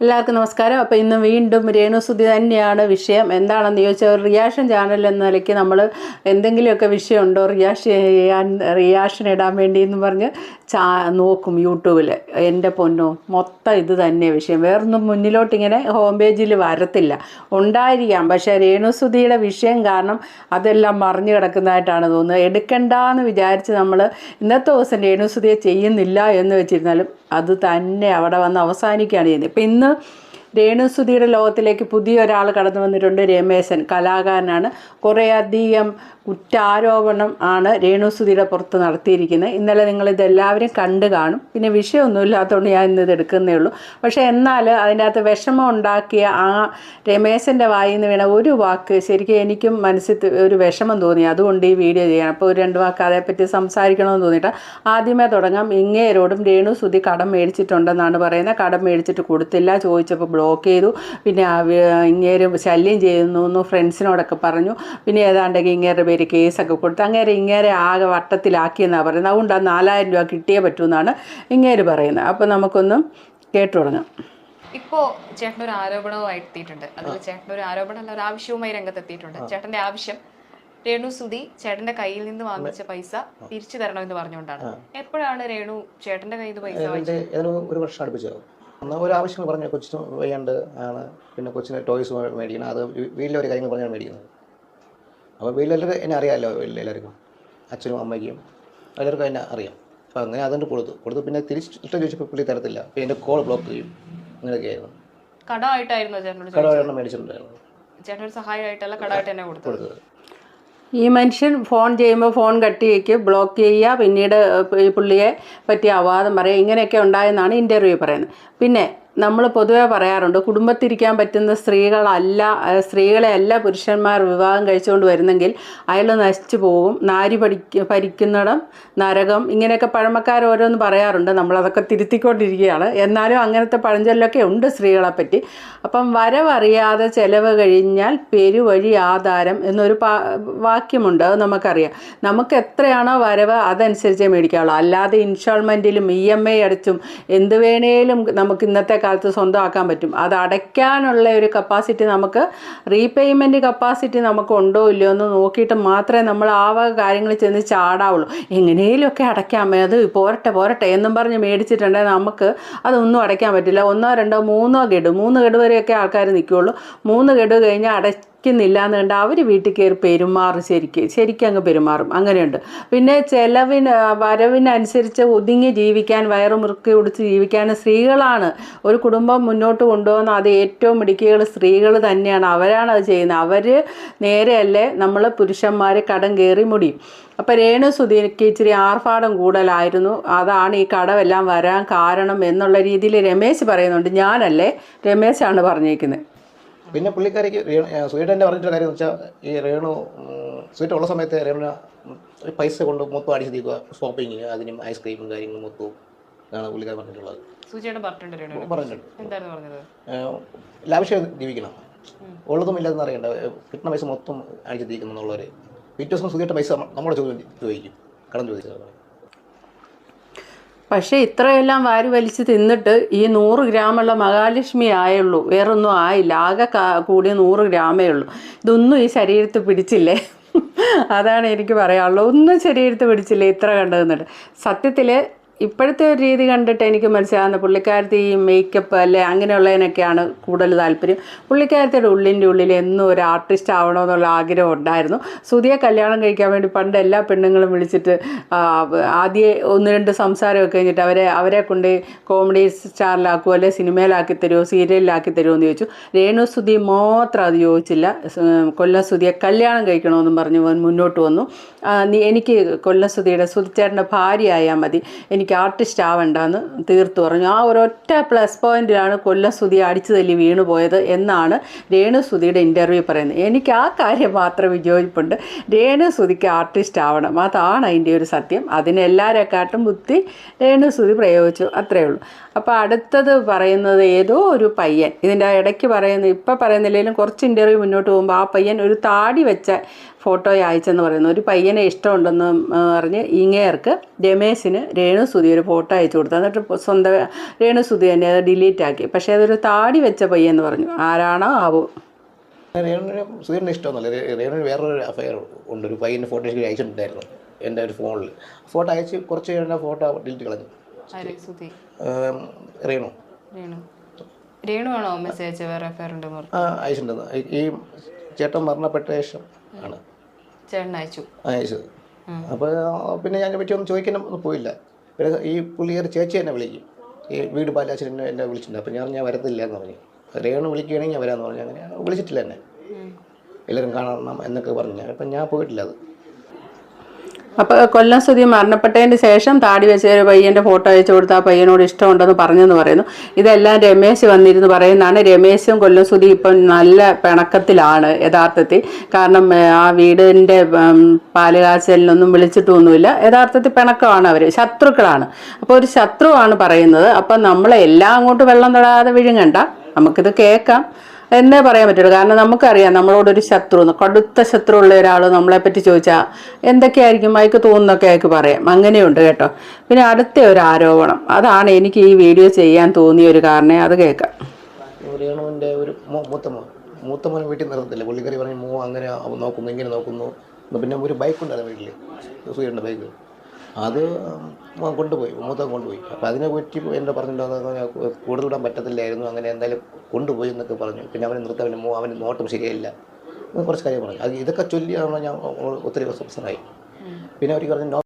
എല്ലാവർക്കും നമസ്കാരം. അപ്പോൾ ഇന്ന് വീണ്ടും രേണുസുതി തന്നെയാണ് വിഷയം. എന്താണെന്ന് ചോദിച്ചാൽ ഒരു റിയാക്ഷൻ ചാനൽ എന്ന നിലയ്ക്ക് നമ്മൾ എന്തെങ്കിലുമൊക്കെ വിഷയമുണ്ടോ? റിയാക്ഷൻ ചെയ്യാൻ റിയാക്ഷൻ ഇടാൻ വേണ്ടി എന്ന് പറഞ്ഞ് ചാ നോക്കും യൂട്യൂബിൽ എന്റെ പൊന്നോ മൊത്തം ഇത് തന്നെ വിഷയം. വേറൊന്നും മുന്നിലോട്ടിങ്ങനെ ഹോം പേജിൽ വരത്തില്ല. ഉണ്ടായിരിക്കാം. പക്ഷേ രേണുസുതിയുടെ വിഷയം കാരണം അതെല്ലാം മറിഞ്ഞു കിടക്കുന്നതായിട്ടാണ് തോന്നുന്നത്. എടുക്കണ്ട എന്ന് വിചാരിച്ച് നമ്മൾ ഇന്നത്തെ ദിവസം രേണുസുതിയെ ചെയ്യുന്നില്ല എന്ന് വെച്ചിരുന്നാലും അത് തന്നെ അവിടെ വന്ന് അവസാനിക്കുകയാണ് ചെയ്യുന്നത്. ഇപ്പം ഇന്ന് രേണുസുതിയുടെ ലോകത്തിലേക്ക് പുതിയൊരാൾ കടന്നു വന്നിട്ടുണ്ട് രമേശൻ കലാകാരനാണ്. കുറേയധികം കുറ്റാരോപണം ആണ് രേണുസുതിയുടെ പുറത്ത് നടത്തിയിരിക്കുന്നത്. ഇന്നലെ നിങ്ങൾ ഇതെല്ലാവരും കണ്ടു കാണും. പിന്നെ വിഷയമൊന്നും ഇല്ലാത്തതുകൊണ്ട് ഞാൻ ഇന്ന് ഇത് എടുക്കുന്നേ ഉള്ളൂ. പക്ഷേ എന്നാൽ അതിന്റെ അകത്ത് വിഷമം ഉണ്ടാക്കിയ ആ രമേശന്റെ വായിൽ നിന്ന് വീണ ഒരു വാക്ക് ശരിക്കും എനിക്കും മനസ്സിൽ ഒരു വിഷമം തോന്നി. അതുകൊണ്ട് ഈ വീഡിയോ ചെയ്യണം അപ്പോൾ ഒരു രണ്ട് വാക്ക് അതേപ്പറ്റി സംസാരിക്കണമെന്ന് തോന്നിയിട്ട് ആദ്യമേ തുടങ്ങാം. ഇങ്ങേരോടും രേണു സുധി കടം മേടിച്ചിട്ടുണ്ടെന്നാണ് പറയുന്നത്. കടം മേടിച്ചിട്ട് കൊടുത്തില്ല. ചോദിച്ചപ്പോൾ ബ്ലോക്ക് ചെയ്തു. പിന്നെ ഇങ്ങേരും ശല്യം ചെയ്യുന്നു. ഫ്രണ്ട്സിനോടൊക്കെ പറഞ്ഞു. പിന്നെ ഏതാണ്ടെങ്കിൽ ഇങ്ങേരുടെ പേര് കേസൊക്കെ കൊടുത്ത് അങ്ങേരെ ഇങ്ങേരെ ആകെ വട്ടത്തിലാക്കിയെന്നാണ് പറയുന്നത്. അതുകൊണ്ട് ആ നാലായിരം രൂപ കിട്ടിയേ പറ്റൂന്നാണ് ഇങ്ങേര് പറയുന്നത്. അപ്പോൾ നമുക്കൊന്ന് കേട്ടു തുടങ്ങാം. ഇപ്പോ ചേട്ടൻ ഒരു ആരോപണവുമായി എത്തിയിട്ടുണ്ട് അതിൽ ചേട്ടൻ ഒരു ആരോപണം അല്ല ഒരു ആവശ്യവുമായി രംഗത്തെത്തിയിട്ടുണ്ട്. ചേട്ടന്റെ ആവശ്യം രേണു സുധി ചേട്ടന്റെ കയ്യിൽ നിന്ന് വാങ്ങിച്ച പൈസ തിരിച്ചു തരണം എന്ന് പറഞ്ഞുകൊണ്ടാണ് എപ്പോഴാണ് രേണു ചേട്ടന്റെ കയ്യിൽ നിന്ന് പൈസ ഒരു വർഷം അടുപ്പിച്ചാവും എന്നാൽ ഒരു ആവശ്യങ്ങൾ പറഞ്ഞ കൊച്ചിന് വയ്യാണ്ട് ആണ്. പിന്നെ കൊച്ചിന് ടോയ്സ് മേടിക്കണം. അത് വീട്ടിലെ ഒരു കാര്യങ്ങൾ പറഞ്ഞാണ് മേടിക്കുന്നത് അപ്പോൾ വീട്ടിലെല്ലാവരും എന്നെ അറിയാമല്ലോ വീട്ടിൽ എല്ലാവർക്കും അച്ഛനും അമ്മയ്ക്കും എല്ലാവർക്കും എന്നെ അറിയാം. അപ്പോൾ അങ്ങനെ അതുകൊണ്ട് കൊടുത്തു. കൊടുത്തു പിന്നെ തിരിച്ച് ഇഷ്ടം ചോദിച്ചപ്പോൾ പുള്ളി തരത്തില്ല. പിന്നെ എന്റെ കോൾ ബ്ലോക്ക് ചെയ്യും. അങ്ങനെയൊക്കെയായിരുന്നു കടമായിട്ടായിരുന്നോ മേടിച്ചിട്ടുണ്ടായിരുന്നു സഹായമായിട്ടല്ല കടമായിട്ട് തന്നെ കൊടുത്തത്. ഈ മനുഷ്യൻ ഫോൺ ചെയ്യുമ്പോൾ ഫോൺ കട്ട് വയ്ക്കും ബ്ലോക്ക് ചെയ്യുക പിന്നീട് ഈ പുള്ളിയെ പറ്റി അവാദം പറയുക ഇങ്ങനെയൊക്കെ ഉണ്ടായെന്നാണ് ഇന്റർവ്യൂ പറയുന്നത് പിന്നെ നമ്മൾ പൊതുവെ പറയാറുണ്ട് കുടുംബത്തിരിക്കാൻ പറ്റുന്ന സ്ത്രീകളല്ല സ്ത്രീകളെ അല്ല പുരുഷന്മാർ വിവാഹം കഴിച്ചുകൊണ്ട് വരുന്നെങ്കിൽ അയാൾ നശിച്ചു പോകും. നാരി പഠിക്ക ഭരിക്കുന്നിടം നരകം ഇങ്ങനെയൊക്കെ പഴമക്കാർ ഓരോന്ന് പറയാറുണ്ട്. നമ്മളതൊക്കെ തിരുത്തിക്കൊണ്ടിരിക്കുകയാണ്. എന്നാലും അങ്ങനത്തെ പഴഞ്ചൊല്ലൊക്കെ ഉണ്ട് സ്ത്രീകളെപ്പറ്റി. അപ്പം വരവറിയാതെ ചെലവ് കഴിഞ്ഞാൽ പെരുവഴി ആധാരം എന്നൊരു വാക്യമുണ്ട്. അത് നമുക്കറിയാം. നമുക്ക് എത്രയാണോ വരവ് അതനുസരിച്ചേ മേടിക്കാവുള്ളൂ. അല്ലാതെ ഇൻസ്റ്റാൾമെന്റിലും ഇ എം ഐ അടച്ചും എന്ത് വേണേലും നമുക്ക് ഇന്നത്തെ കാലത്ത് സ്വന്തമാക്കാൻ പറ്റും. അത് അടയ്ക്കാനുള്ള ഒരു കപ്പാസിറ്റി നമുക്ക് റീപേയ്മെന്റ് കപ്പാസിറ്റി നമുക്ക് ഉണ്ടോ ഇല്ലയോ എന്ന് നോക്കിയിട്ട് മാത്രമേ നമ്മൾ ആ കാര്യങ്ങളിൽ ചെന്ന് ചാടാവുള്ളൂ. എങ്ങനെയൊക്കെ അടയ്ക്കാം അത് പോരട്ടെ പോരട്ടെ എന്നും പറഞ്ഞ് മേടിച്ചിട്ടുണ്ടെങ്കിൽ നമുക്ക് അതൊന്നും അടയ്ക്കാൻ പറ്റില്ല. ഒന്നോ രണ്ടോ മൂന്നോ ഗഡു മൂന്ന് ഗഡു വരെയൊക്കെ ആൾക്കാർ നിൽക്കുകയുള്ളൂ മൂന്ന് ഗഡു കഴിഞ്ഞാൽ അടയ്ക്കുന്നില്ല എന്ന് കണ്ട് അവർ വീട്ടിൽ കയറി പെരുമാറും ശരിക്ക് ശരിക്കും അങ്ങ് പെരുമാറും. അങ്ങനെയുണ്ട്. പിന്നെ ചെലവിന് വരവിനനുസരിച്ച് ഒതുങ്ങി ജീവിക്കാൻ വയറ് മുറുക്കി ഒടിച്ച് ജീവിക്കാൻ സ്ത്രീകളാണ്. ഒരു കുടുംബം മുന്നോട്ട് കൊണ്ടുപോകുന്ന അത് ഏറ്റവും മിടുക്കികൾ സ്ത്രീകൾ തന്നെയാണ്. അവരാണ് അത് ചെയ്യുന്നത്. അവർ നേരെയല്ലേ നമ്മൾ പുരുഷന്മാരെ കടം കയറി മുടിയും അപ്പോൾ രേണു സുധീക്ക് ഇച്ചിരി ആർഭാടം കൂടുതലായിരുന്നു. അതാണ് ഈ കടമെല്ലാം വരാൻ കാരണം എന്നുള്ള രീതിയിൽ രമേശ് പറയുന്നുണ്ട്. ഞാനല്ലേ രമേശാണ് പറഞ്ഞേക്കുന്നത്. പിന്നെ പുള്ളിക്കാരിക്ക് സ്വീഡന്റെ പറഞ്ഞിട്ടൊരു കാര്യം എന്ന് വെച്ചാൽ ഈ രേണു സ്വീറ്റ് ഉള്ള സമയത്ത് രേണു പൈസ കൊണ്ട് മൊത്തം അടിച്ച് തീക്കുക ഷോപ്പിങ്ങിന് അതിനും ഐസ്ക്രീമും കാര്യങ്ങളും മൊത്തവും ആണ് പുള്ളിക്കാർ പറഞ്ഞിട്ടുള്ളത്. പറഞ്ഞിട്ടുണ്ട് ലാവിഷ്യം ജീവിക്കണം ഉള്ളതും ഇല്ലാതെന്ന് അറിയണ്ട. കിട്ടുന്ന പൈസ മൊത്തം അടിച്ച് തീക്കുന്നു എന്നുള്ളവർ പിറ്റേ ദിവസം സുഖിയുടെ പൈസ നമ്മുടെ ചോദ്യം ചോദിക്കും. കടം ചോദിച്ചത് പക്ഷേ ഇത്രയെല്ലാം വാരി വലിച്ച് തിന്നിട്ട് ഈ നൂറ് ഗ്രാമുള്ള മഹാലക്ഷ്മി ആയുള്ളൂ. വേറൊന്നും ആയില്ല. ആകെ കൂടിയ നൂറ് ഗ്രാമേ ഉള്ളൂ. ഇതൊന്നും ഈ ശരീരത്തിൽ പിടിച്ചില്ലേ? അതാണ് എനിക്ക് പറയാനുള്ളത്. ഒന്നും ശരീരത്ത് പിടിച്ചില്ലേ? ഇത്ര കണ്ടു നിന്നിട്ട് സത്യത്തിൽ ഇപ്പോഴത്തെ ഒരു രീതി കണ്ടിട്ട് എനിക്ക് മനസ്സിലാകുന്ന പുള്ളിക്കാരത്തി ഈ മേക്കപ്പ് അല്ലെ അങ്ങനെയുള്ളതിനൊക്കെയാണ് കൂടുതൽ താല്പര്യം. പുള്ളിക്കാരത്തിയുടെ ഉള്ളിന്റെ ഉള്ളിൽ എന്നും ഒരു ആർട്ടിസ്റ്റ് ആവണമെന്നുള്ള ആഗ്രഹം ഉണ്ടായിരുന്നു. സുതിയെ കല്യാണം കഴിക്കാൻ വേണ്ടി പണ്ട് എല്ലാ പെണ്ണുങ്ങളും വിളിച്ചിട്ട് ആദ്യം ഒന്ന് രണ്ട് സംസാരമൊക്കെ കഴിഞ്ഞിട്ട് അവരെ അവരെ കൊണ്ട് കോമഡി സ്റ്റാറിലാക്കുമോ അല്ലെ സിനിമയിലാക്കി തരുമോ സീരിയലിലാക്കി തരുമോ എന്ന് ചോദിച്ചു. രേണു സുതി മാത്രം അത് ചോദിച്ചില്ല. കൊല്ല സുധിയെ കല്യാണം കഴിക്കണമെന്നും പറഞ്ഞ് മുന്നോട്ട് വന്നു. എനിക്ക് കൊല്ലം സുതിയുടെ സുതിച്ചേട്ടന്റെ ഭാര്യയായാൽ മതി. എനിക്ക് ആർട്ടിസ്റ്റ് ആവണ്ടെന്ന് തീർത്തു പറഞ്ഞു. ആ ഒരൊറ്റ പ്ലസ് പോയിന്റിലാണ് കൊല്ലം സുതി അടിച്ചു തല്ലി വീണു പോയത് എന്നാണ് രേണു സുധിയുടെ ഇന്റർവ്യൂ പറയുന്നത്. എനിക്ക് ആ കാര്യം മാത്രം വിജയിപ്പുണ്ട്. രേണു സുധിക്ക് ആർട്ടിസ്റ്റ് ആവണം. അതാണ് അതിന്റെ ഒരു സത്യം. അതിന് എല്ലാവരെക്കാട്ടും ബുദ്ധി രേണു സുധി പ്രയോഗിച്ചു. അത്രയേ ഉള്ളൂ. അപ്പോൾ അടുത്തത് പറയുന്നത് ഏതോ ഒരു പയ്യൻ. ഇതിന്റെ ഇടയ്ക്ക് പറയുന്നത് ഇപ്പം പറയുന്നില്ലെങ്കിലും കുറച്ച് ഇന്റർവ്യൂ മുന്നോട്ട് പോകുമ്പോൾ ആ പയ്യൻ ഒരു താടി വെച്ച ഫോട്ടോ അയച്ചെന്ന് പറയുന്നു. ഒരു പയ്യനെ ഇഷ്ടമുണ്ടെന്ന് പറഞ്ഞ് ഇങ്ങേർക്ക് രമേശിന് രേണുസുതി ഒരു ഫോട്ടോ അയച്ചു കൊടുത്തു. എന്നിട്ട് സ്വന്തം രേണുസുതി തന്നെ അത് ഡിലീറ്റ് ആക്കി. പക്ഷേ അതൊരു താടി വെച്ച പയ്യെന്ന് പറഞ്ഞു. ആരാണോ ആവോ. രേണുവിന് സുധീറിന് ഇഷ്ടമൊന്നുമല്ല. രേണുവിന് വേറൊരു അഫയർ ഉണ്ട്. ഒരു പയ്യന്റെ ഫോട്ടോ എനിക്ക് അയച്ചിട്ടുണ്ടായിരുന്നു എന്റെ ഒരു ഫോണിൽ ഫോട്ടോ അയച്ച് കുറച്ച് കഴിഞ്ഞാൽ ഫോട്ടോ ഡിലീറ്റ് കളഞ്ഞു. രേണു. ആണോ മെസ്സേജ് അയച്ച വേറെ അഫയർ ഈ ചേട്ടൻ മരണപ്പെട്ട ശേഷം ആണ്. ചേട്ടൻ അയച്ചു. അയച്ചത് അപ്പോൾ പിന്നെ ഞാൻ പറ്റി ഒന്നും പോയില്ല. പിന്നെ ഈ പുള്ളിയൊരു ചേച്ചി എന്നെ വിളിക്കും. ഈ വീട് പാലാച്ചൻ എന്നെ എന്നെ വിളിച്ചിട്ടുണ്ട്. അപ്പോൾ ഞാൻ ഞാൻ വരത്തില്ല എന്ന് പറഞ്ഞു. രേണു വിളിക്കുകയാണെങ്കിൽ ഞാൻ വരാമെന്ന് പറഞ്ഞു. അങ്ങനെ വിളിച്ചിട്ടില്ല എന്നെ. എല്ലാവരും കാണണം എന്നൊക്കെ പറഞ്ഞു. അപ്പം ഞാൻ പോയിട്ടില്ല അത്. അപ്പോൾ കൊല്ലം സ്തുതി മരണപ്പെട്ടതിന് ശേഷം താടി വെച്ച ഒരു പയ്യന്റെ ഫോട്ടോ അയച്ചു കൊടുത്ത് ആ പയ്യനോട് ഇഷ്ടമുണ്ടെന്ന് പറഞ്ഞെന്ന് പറയുന്നു. ഇതെല്ലാം രമേശ് വന്നിരുന്ന് പറയുന്നതാണ്. രമേശും കൊല്ലം സ്തുതി ഇപ്പം നല്ല പിണക്കത്തിലാണ് യഥാർത്ഥത്തിൽ. കാരണം ആ വീടിന്റെ പാലുകാച്ചലിനൊന്നും വിളിച്ചിട്ടൊന്നുമില്ല യഥാർത്ഥത്തിൽ പിണക്കമാണ് അവർ ശത്രുക്കളാണ്. അപ്പോൾ ഒരു ശത്രുവാണ് പറയുന്നത്. അപ്പം നമ്മളെല്ലാം അങ്ങോട്ട് വെള്ളം തൊടാതെ വിഴുങ്ങണ്ട. നമുക്കിത് കേൾക്കാം. എന്നേ പറയാൻ പറ്റുള്ളൂ. കാരണം നമുക്കറിയാം നമ്മളോടൊരു ശത്രു കടുത്ത ശത്രു ഉള്ള ഒരാൾ നമ്മളെ നമ്മളെപ്പറ്റി ചോദിച്ചാൽ എന്തൊക്കെയായിരിക്കും? അയക്ക് തോന്നുന്നൊക്കെ അയക്ക് പറയാം. അങ്ങനെയുണ്ട് കേട്ടോ. പിന്നെ അടുത്ത ഒരു ആരോപണം. അതാണ് എനിക്ക് ഈ വീഡിയോ ചെയ്യാൻ തോന്നിയ ഒരു കാരണം അത് കേൾക്കാം. രേണുവിന്റെ ഒരു വീട്ടിൽ നിർത്തത്തില്ല. പുള്ളിക്കറി പറഞ്ഞു മോ അങ്ങനെ നോക്കുന്നു ഇങ്ങനെ നോക്കുന്നു. പിന്നെ ഒരു ബൈക്ക് ഉണ്ടായിരുന്നു വീട്ടിൽ സൂര്യന്റെ ബൈക്ക്. അത് കൊണ്ടുപോയി മൊത്തം കൊണ്ടുപോയി. അപ്പോൾ അതിനെ പറ്റി എന്റെ പറഞ്ഞിട്ടുണ്ടാകുന്ന കൂടുതൽ വിടാൻ പറ്റത്തില്ലായിരുന്നു അങ്ങനെ എന്തായാലും കൊണ്ടുപോയി എന്നൊക്കെ പറഞ്ഞു. പിന്നെ അവനെ നിർത്താൻ അവന് അവന് നോട്ടം ശരിയല്ല കുറച്ച് കാര്യം പറഞ്ഞു. അത് ഇതൊക്കെ ചൊല്ലിയാണ് ഞാൻ ഒത്തിരി പ്രശ്നമായി. പിന്നെ അവർ പറഞ്ഞു "നോ